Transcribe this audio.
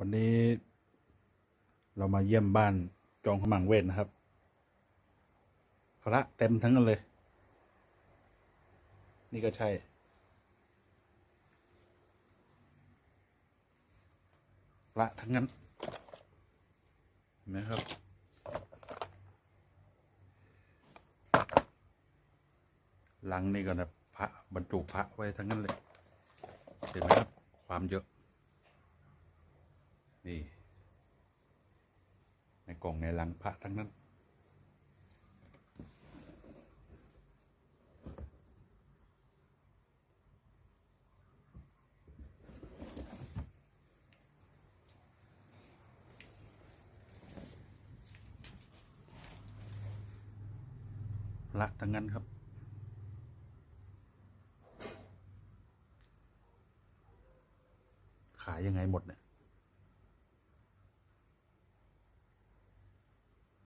วันนี้เรามาเยี่ยมบ้านจองขมังเวทนะครับ พระเต็มทั้งนั้นเลย นี่ก็ใช่ พระทั้งนั้นเห็นไหมครับ หลังนี่ก็นะพระบรรจุพระไว้ทั้งนั้นเลย เห็นไหมครับ ความเยอะ นี่ ในกล่องในหลังพระทั้งนั้น พระทั้งนั้นครับขายยังไงหมดเนี่ย